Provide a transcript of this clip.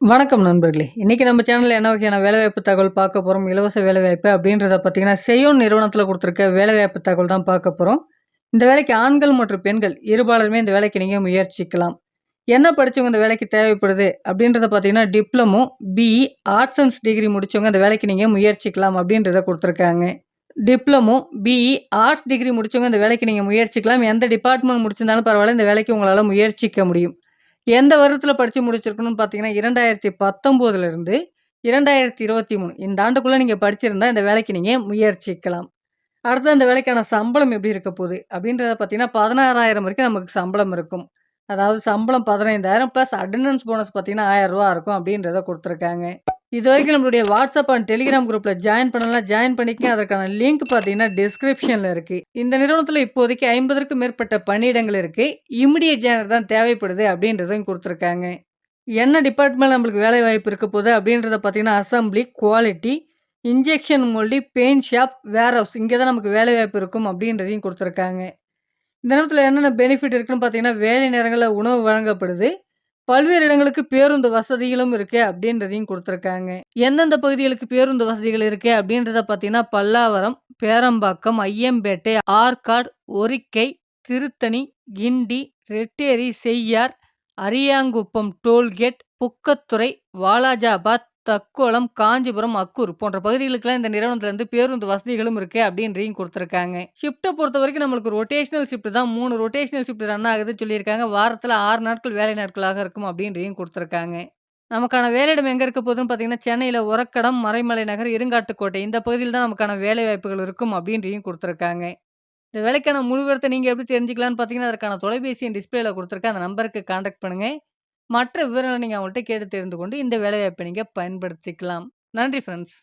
வணக்கம் நண்பர்களே! இன்றைக்கி நம்ம சேனலில் என்ன வகையான வேலைவாய்ப்பு தகவல் பார்க்க போகிறோம் இலவச வேலைவாய்ப்பு அப்படின்றத பார்த்தீங்கன்னா, செய்யோன் நிறுவனத்தில் கொடுத்துருக்க வேலைவாய்ப்பு தகவல் தான் பார்க்க போகிறோம் இந்த வேலைக்கு ஆண்கள் மற்றும் பெண்கள் இருபாலருமே இந்த வேலைக்கு நீங்கள் முயற்சிக்கலாம். என்ன படித்தவங்க இந்த வேலைக்கு தேவைப்படுது அப்படின்றத பார்த்தீங்கன்னா, diploma, BE, arts and degree முடித்தவங்க இந்த வேலைக்கு நீங்கள் முயற்சிக்கலாம் அப்படின்றத கொடுத்துருக்காங்க டிப்ளமோ, பிஇ, ஆர்ட்ஸ் டிகிரி முடிச்சவங்க இந்த வேலைக்கு நீங்கள் முயற்சிக்கலாம். எந்த டிபார்ட்மெண்ட் முடிச்சிருந்தாலும் பரவாயில்ல. இந்த வேலைக்கு உங்களால் முயற்சிக்க முடியும். எந்த வருடத்தில் படித்து முடிச்சிருக்கணும்னு பார்த்தீங்கன்னா, 2019லிருந்து 2023 இந்த ஆண்டுக்குள்ளே நீங்கள் படிச்சிருந்தா இந்த வேலைக்கு நீங்கள் முயற்சிக்கலாம். அடுத்து இந்த வேலைக்கான சம்பளம் எப்படி இருக்க போகுது அப்படின்றத பார்த்தீங்கன்னா, 16,000 வரைக்கும் நமக்கு சம்பளம் இருக்கும். அதாவது சம்பளம் பதினைந்தாயிரம் ப்ளஸ் அட்டெண்டன்ஸ் போனஸ் பார்த்தீங்கன்னா, ஆயிரம் ரூபா இருக்கும் அப்படின்றத கொடுத்துருக்காங்க இது வரைக்கும் நம்மளுடைய வாட்ஸ்அப் அண்ட் டெலிகிராம் குரூப்பில் ஜாயின் பண்ணலாம் ஜாயின் பண்ணிக்க அதற்கான லிங்க் பார்த்தீங்கன்னா, டிஸ்கிரிப்ஷனில் இருக்குது இந்த நிறுவனத்தில் இப்போதைக்கு 50க்கும் மேற்பட்ட பணியிடங்கள் இருக்குது இமிடியட் ஜாயினர் தான் தேவைப்படுது அப்படின்றதையும் கொடுத்துருக்காங்க. என்ன டிபார்ட்மெண்ட் நம்மளுக்கு வேலை வாய்ப்பு இருக்க போகுது அப்படின்றத பார்த்தீங்கன்னா, அசம்பிளி குவாலிட்டி, இன்ஜெக்ஷன் மொழி பெயிண்ட் ஷாப், வேர்ஹவுஸ் இங்கே தான் நமக்கு வேலை வாய்ப்பு இருக்கும் அப்படின்றதையும் கொடுத்துருக்காங்க. இந்த நேரத்தில் என்னென்ன பெனிஃபிட் இருக்குன்னு பார்த்தீங்கன்னா, வேலை நேரங்களில் உணவு வழங்கப்படுது. பல்வேறு இடங்களுக்கு பேருந்து வசதிகளும் இருக்கு அப்படின்றதையும் கொடுத்துருக்காங்க. எந்தெந்த பகுதிகளுக்கு பேருந்து வசதிகள் இருக்கு அப்படின்றத பார்த்தீங்கன்னா, பல்லாவரம், பேரம்பாக்கம், ஐயம்பேட்டை, ஆற்காடு, ஒரிக்கை, திருத்தணி, கிண்டி, ரெட்டேரி, செய்யார், அரியாங்குப்பம் டோல்கேட், புக்கத்துறை, வாலாஜாபாத், தக்கோலம், காஞ்சிபுரம், அக்கூர் போன்ற பகுதிகளுக்கெல்லாம் இந்த நிறுவனத்திலருந்து பேருந்து வசதிகளும் இருக்கு கொடுத்துருக்காங்க. ஷிஃப்ட்டை பொறுத்த வரைக்கும் நம்மளுக்கு ரொட்டேஷனல் ஷிஃப்ட் தான். மூணு ரொட்டேஷனல் ஷிஃப்ட் ரன் ஆகுதுன்னு சொல்லியிருக்காங்க. வாரத்தில் ஆறு நாட்கள் வேலை நாட்களாக இருக்கும் அப்படின்றதையும் கொடுத்துருக்காங்க. நமக்கான வேலையிடம் எங்கே இருக்க போதுன்னு பார்த்தீங்கன்னா, சென்னையில் ஒரக்கடம், மறைமலை நகர், இருங்காட்டுக்கோட்டை இந்த பகுதியில் தான் நமக்கான வேலை வாய்ப்புகள் இருக்கும் அப்படின்றதையும் கொடுத்துருக்காங்க. இந்த வேலைக்கான முழுவரத்தை நீங்கள் எப்படி தெரிஞ்சுக்கலான்னு பார்த்தீங்கன்னா, அதற்கான தொலைபேசியின் டிஸ்பிளேல கொடுத்துருக்க அந்த நம்பருக்கு கான்டாக்ட் பண்ணுங்கள் மற்ற விவரங்களை நீங்க அவங்கள்ட்ட கேட்டு தெரிந்து கொண்டு இந்த வேலைவாய்ப்பை நீங்க பயன்படுத்திக்கலாம். நன்றி ஃப்ரெண்ட்ஸ்